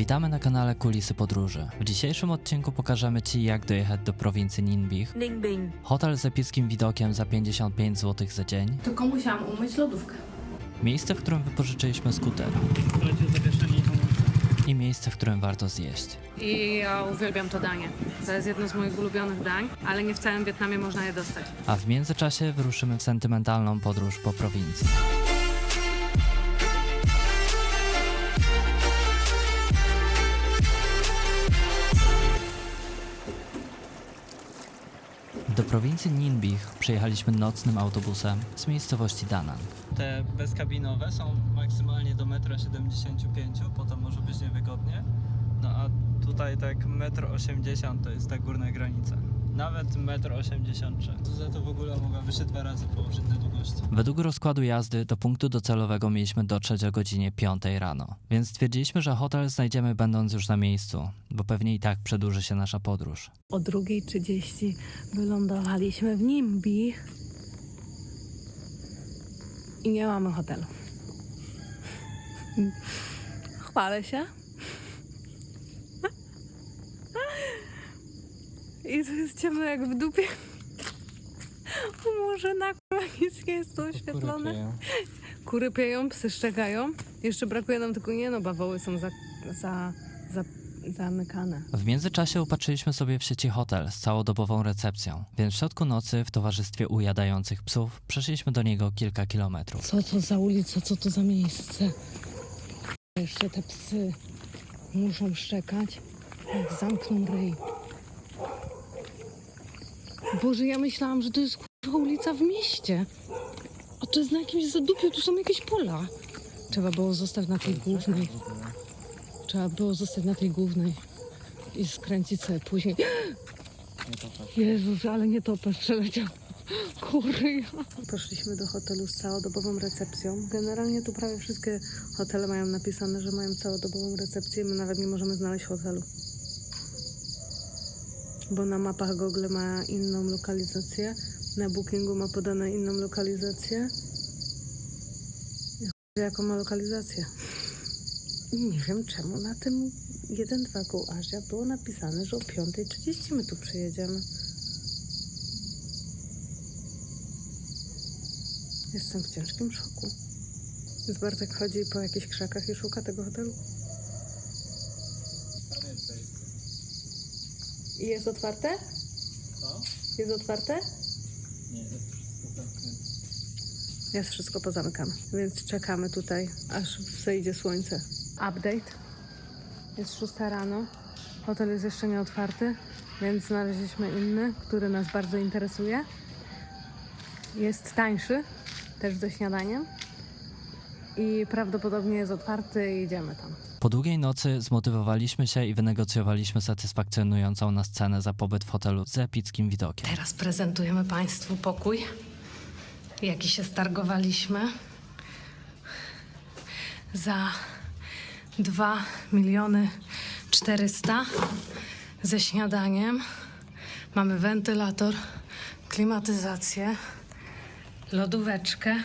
Witamy na kanale Kulisy Podróży. W dzisiejszym odcinku pokażemy Ci jak dojechać do prowincji Ninbich. Ninh Bình, Hotel z epickim widokiem za 55 zł za dzień. Tylko musiałam umyć lodówkę. Miejsce, w którym wypożyczyliśmy skuter. I miejsce, w którym warto zjeść. I ja uwielbiam to danie. To jest jedno z moich ulubionych dań, ale nie w całym Wietnamie można je dostać. A w międzyczasie wyruszymy w sentymentalną podróż po prowincji. Prowincji Ninbich przyjechaliśmy nocnym autobusem z miejscowości Danang. Te bezkabinowe są maksymalnie do 1,75 m, potem może być niewygodnie. No a tutaj tak 1,80 m to jest ta górna granica. Nawet 1,83 m. Za to w ogóle mogłaby się dwa razy położyć na długości. Według rozkładu jazdy do punktu docelowego mieliśmy dotrzeć o godzinie 5 rano. Więc stwierdziliśmy, że hotel znajdziemy będąc już na miejscu, bo pewnie i tak przedłuży się nasza podróż. O 2.30 wylądowaliśmy w Nimbi i nie mamy hotelu. Chwalę się. I to jest ciemno jak w dupie. Może na kurwa nic nie jest tu oświetlone. Kury pieją, psy szczekają. Jeszcze brakuje nam tylko nie no, bawoły są za, za, za, zamykane. W międzyczasie upatrzyliśmy sobie w sieci hotel z całodobową recepcją, więc w środku nocy w towarzystwie ujadających psów przeszliśmy do niego kilka kilometrów. Co to za ulica, co to za miejsce? Jeszcze te psy muszą szczekać, jak zamkną ryj. Boże, ja myślałam, że to jest kurwa ulica w mieście. A to jest na jakimś zadupiu, tu są jakieś pola. Trzeba było zostać na tej głównej. Trzeba było zostać na tej głównej i skręcić sobie później. Jezus, ale nie topesz przeleciał. Kury. Poszliśmy do hotelu z całodobową recepcją. Generalnie tu prawie wszystkie hotele mają napisane, że mają całodobową recepcję. My nawet nie możemy znaleźć hotelu. Bo na mapach Google ma inną lokalizację. Na Bookingu ma podane inną lokalizację. Jaką ma lokalizację? Nie wiem czemu na tym 1-2 koło Azja było napisane, że o 5.30 my tu przyjedziemy. Jestem w ciężkim szoku. Więc Bartek chodzi po jakichś krzakach i szuka tego hotelu. I jest otwarte? Jest otwarte? Jest wszystko pozamykane. Więc czekamy tutaj, aż wzejdzie słońce. Update. Jest 6 rano. Hotel jest jeszcze nie otwarty, więc znaleźliśmy inny, który nas bardzo interesuje. Jest tańszy, też ze śniadaniem. I prawdopodobnie jest otwarty i idziemy tam. Po długiej nocy zmotywowaliśmy się i wynegocjowaliśmy satysfakcjonującą nas cenę za pobyt w hotelu z epickim widokiem. Teraz prezentujemy Państwu pokój, jaki się stargowaliśmy. Za 2 miliony 400 ze śniadaniem. Mamy wentylator, klimatyzację, lodóweczkę,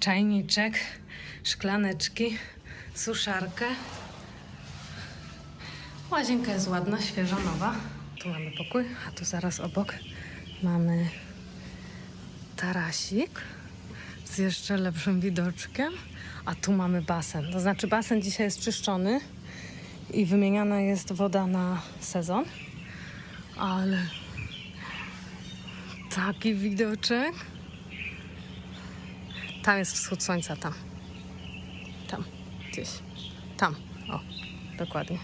czajniczek, szklaneczki, suszarkę. Łazienka jest ładna, świeża, nowa. Tu mamy pokój, a tu zaraz obok mamy tarasik z jeszcze lepszym widoczkiem, a tu mamy basen. To znaczy basen dzisiaj jest czyszczony i wymieniana jest woda na sezon, ale taki widoczek. Tam jest wschód słońca, tam. Tam, gdzieś. Tam, o, dokładnie.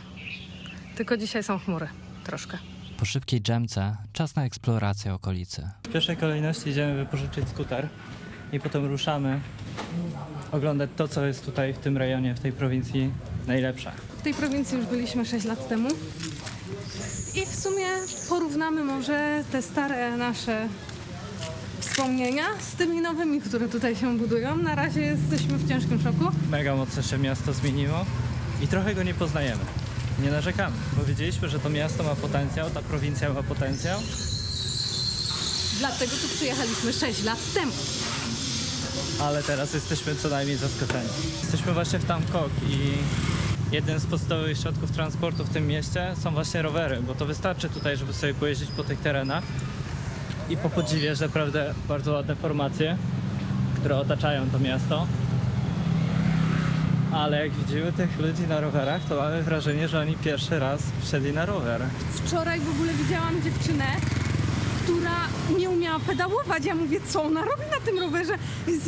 Tylko dzisiaj są chmury, troszkę. Po szybkiej dżemce czas na eksplorację okolicy. W pierwszej kolejności idziemy wypożyczyć skuter i potem ruszamy oglądać to, co jest tutaj w tym rejonie, w tej prowincji najlepsze. W tej prowincji już byliśmy 6 lat temu. I w sumie porównamy może te stare nasze wspomnienia z tymi nowymi, które tutaj się budują. Na razie jesteśmy w ciężkim szoku. Mega mocno się miasto zmieniło i trochę go nie poznajemy. Nie narzekamy, bo wiedzieliśmy, że to miasto ma potencjał, ta prowincja ma potencjał, Dlatego tu przyjechaliśmy 6 lat temu. ale teraz jesteśmy co najmniej zaskoczeni. Jesteśmy właśnie w Tamkok i jednym z podstawowych środków transportu w tym mieście są właśnie rowery, bo to wystarczy tutaj, żeby sobie pojeździć po tych terenach i po podziwie, że naprawdę bardzo ładne formacje, które otaczają to miasto. Ale jak widzimy tych ludzi na rowerach, to mamy wrażenie, że oni pierwszy raz wsiedli na rower. Wczoraj w ogóle widziałam dziewczynę, która nie umiała pedałować. Ja mówię, co ona robi na tym rowerze?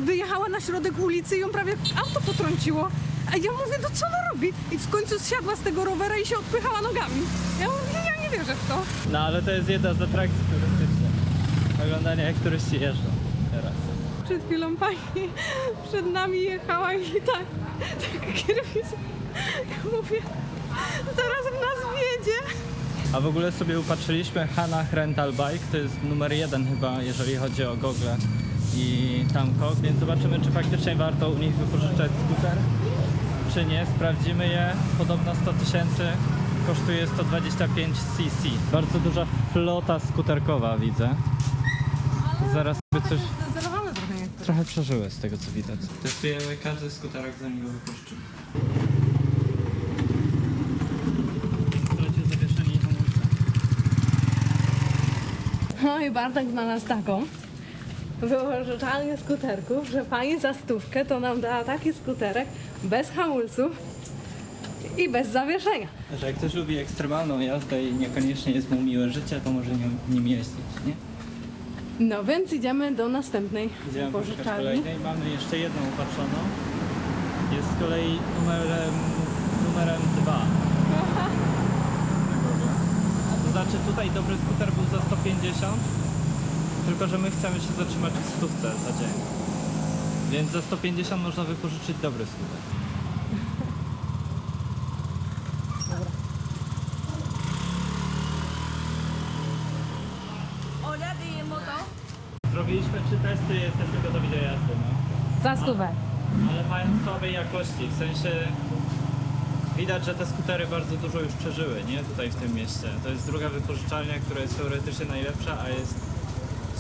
Wyjechała na środek ulicy i ją prawie auto potrąciło. A ja mówię, no co ona robi? I w końcu zsiadła z tego rowera i się odpychała nogami. Ja mówię, ja nie wierzę w to. No ale to jest jedna z atrakcji turystycznych. Oglądanie jak turyści jeżdżą teraz. Przed chwilą pani przed nami jechała i tak, tak kierownica. Ja mówię, zaraz w nas wjedzie. A w ogóle sobie upatrzyliśmy Hanach Rental Bike, to jest numer jeden chyba, jeżeli chodzi o gogle i Tamco, więc zobaczymy, czy faktycznie warto u nich wypożyczać skuter, czy nie. Sprawdzimy je. Podobno 100 tysięcy kosztuje 125 cc. Bardzo duża flota skuterkowa widzę. Zaraz sobie coś trochę niektóre. trochę przeżyły z tego co widać. Testujemy każdy skuterek zanim go hamulce. No i Bartek znalazł taką wypożyczalnię skuterków, że pani za stówkę to nam dała taki skuterek bez hamulców i bez zawieszenia. Że jak ktoś lubi ekstremalną jazdę i niekoniecznie jest mu miłe życie, to może nią, nim jeździć, nie? No więc idziemy do następnej Idziemy poszukać wypożyczalni. kolejnej. Mamy jeszcze jedną upatrzoną. Jest z kolei numerem, numerem 2. To znaczy tutaj dobry skuter był za 150, tylko że my chcemy się zatrzymać w stówce za dzień. Więc za 150 można wypożyczyć dobry skuter. I jesteśmy gotowi do jazdy. No. Za stówę. ale mają słabej jakości, w sensie widać, że te skutery bardzo dużo już przeżyły, nie? Tutaj w tym mieście. To jest druga wypożyczalnia, która jest teoretycznie najlepsza, a jest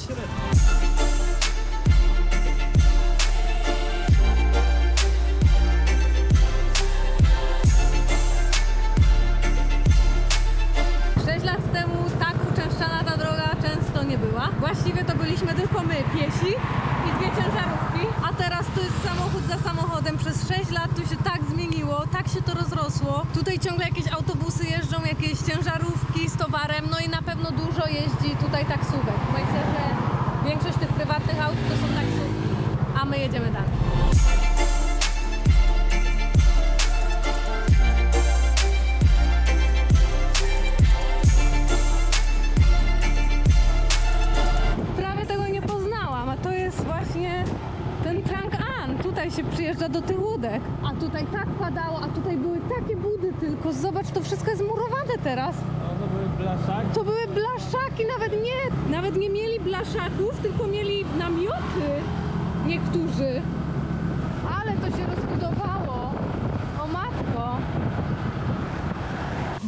średnia. Właściwie to byliśmy tylko my, piesi i dwie ciężarówki. A teraz to jest samochód za samochodem. Przez 6 lat to się tak zmieniło, tak się to rozrosło. Tutaj ciągle jakieś autobusy jeżdżą, jakieś ciężarówki z towarem, no i na pewno dużo jeździ tutaj taksówek. Myślę, że większość tych prywatnych aut to są taksówki, a my jedziemy dalej. Teraz. No to były blaszaki. To były blaszaki, nawet nie, nawet nie mieli blaszaków, tylko mieli namioty niektórzy. Ale to się rozbudowało. O matko.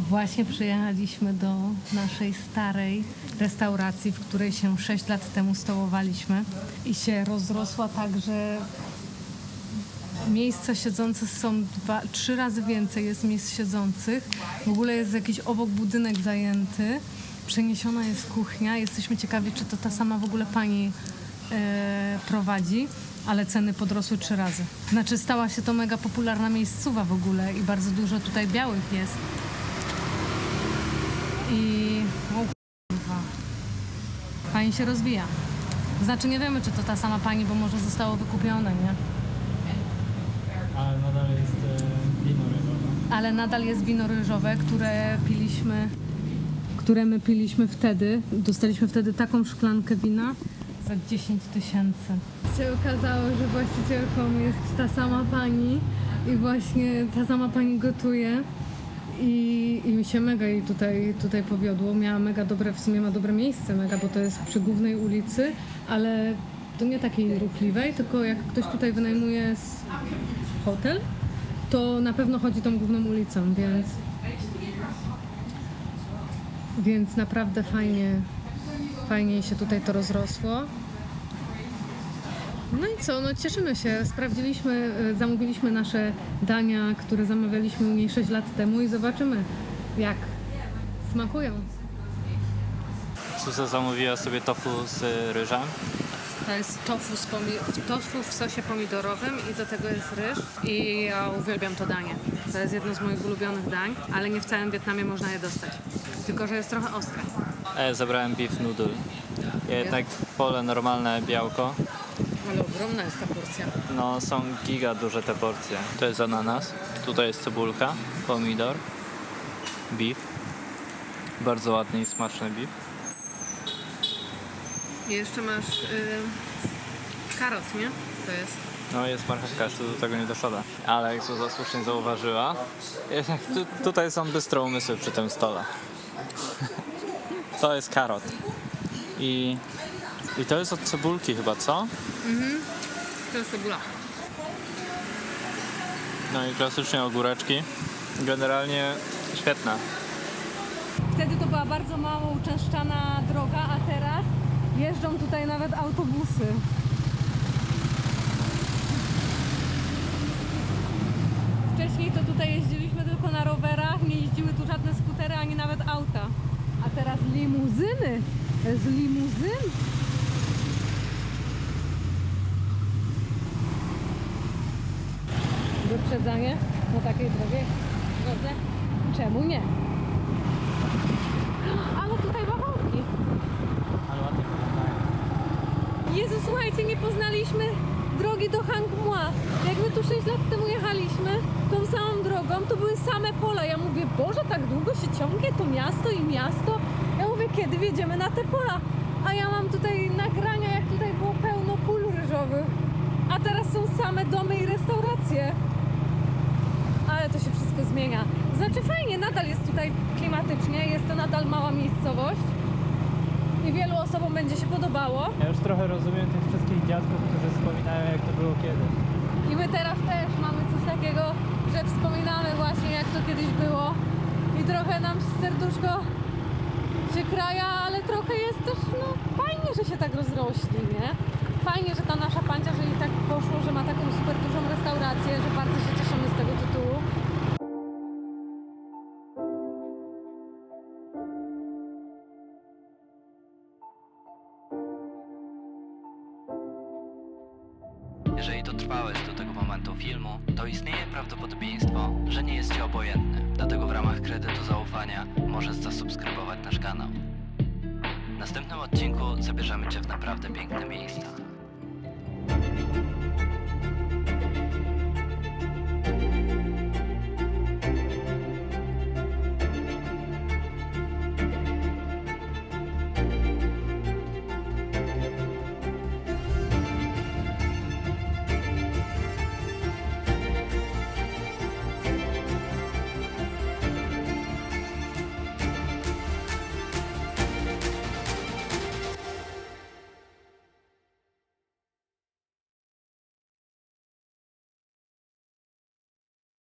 Właśnie przyjechaliśmy do naszej starej restauracji, w której się 6 lat temu stołowaliśmy i się rozrosła tak, że miejsca siedzące są dwa, trzy razy więcej jest miejsc siedzących. W ogóle jest jakiś obok budynek zajęty. Przeniesiona jest kuchnia. Jesteśmy ciekawi, czy to ta sama w ogóle pani e, prowadzi, ale ceny podrosły trzy razy. Znaczy stała się to mega popularna miejscowa w ogóle i bardzo dużo tutaj białych jest. I. Pani się rozwija. Znaczy nie wiemy, czy to ta sama pani, bo może zostało wykupione, nie? Ale nadal jest e, wino rybowe. ale nadal jest wino ryżowe, które piliśmy, które my piliśmy wtedy. Dostaliśmy wtedy taką szklankę wina za 10 tysięcy. Się okazało, że właścicielką jest ta sama pani i właśnie ta sama pani gotuje. I, I mi się mega jej tutaj, tutaj powiodło. Miała mega dobre, w sumie ma dobre miejsce mega, bo to jest przy głównej ulicy, ale to nie takiej ruchliwej, tylko jak ktoś tutaj wynajmuje hotel, to na pewno chodzi tą główną ulicą, więc więc naprawdę fajnie fajnie się tutaj to rozrosło. No i co, no cieszymy się. Sprawdziliśmy, e, zamówiliśmy nasze dania, które zamawialiśmy u niej 6 lat temu i zobaczymy, jak smakują. Suza zamówiła sobie tofu z ryżem. To jest tofu, z pomi- tofu w sosie pomidorowym i do tego jest ryż i ja uwielbiam to danie. To jest jedno z moich ulubionych dań, ale nie w całym Wietnamie można je dostać. Tylko, że jest trochę ostre. A ja zabrałem beef noodle. Ja jednak wolę normalne białko. Ale ogromna jest ta porcja. No są giga duże te porcje. To jest ananas, tutaj jest cebulka, pomidor, beef. Bardzo ładny i smaczny beef. I jeszcze masz yy, karot, nie? To jest. No jest marchewka, jeszcze do tego nie doszedłem. Ale jak Zuza słusznie zauważyła, jednak tu, tutaj są bystre umysły przy tym stole. to jest karot. I, I to jest od cebulki chyba, co? To jest cebula. No i klasycznie ogóreczki. Generalnie świetne. Wtedy to była bardzo mało uczęszczana droga, a teraz jeżdżą tutaj nawet autobusy. Wcześniej to tutaj jeździliśmy tylko na rowerach, nie jeździły tu żadne skutery ani nawet auta. A teraz limuzyny! Z limuzyn! Wyprzedzanie na takiej drogie drodze? Czemu nie? Ale tutaj wahałki. Jezu, słuchajcie, nie poznaliśmy drogi do Hangmua. Jak my tu 6 lat temu jechaliśmy tą samą drogą, to były same pola. Ja mówię, Boże, tak długo się ciągnie to miasto i miasto. Ja mówię, kiedy wjedziemy na te pola? A ja mam tutaj nagrania, jak tutaj było pełno pól ryżowych. A teraz są same domy i restauracje. Ale to się wszystko zmienia. Znaczy fajnie, nadal jest tutaj klimatycznie, jest to nadal mała miejscowość. I wielu osobom będzie się podobało. Ja już trochę rozumiem tych wszystkich dziadków, którzy wspominają jak to było kiedyś. I my teraz też mamy coś takiego, że wspominamy właśnie jak to kiedyś było. I trochę nam serduszko się kraja, ale trochę jest też no, fajnie, że się tak rozrośli, nie? Fajnie, że ta nasza pancia, że i tak poszło, że ma taką super dużą restaurację, że bardzo się Jeżeli dotrwałeś do tego momentu filmu, to istnieje prawdopodobieństwo, że nie jest ci obojętny. Dlatego w ramach kredytu zaufania możesz zasubskrybować nasz kanał. W następnym odcinku zabierzemy cię w naprawdę piękne miejsca.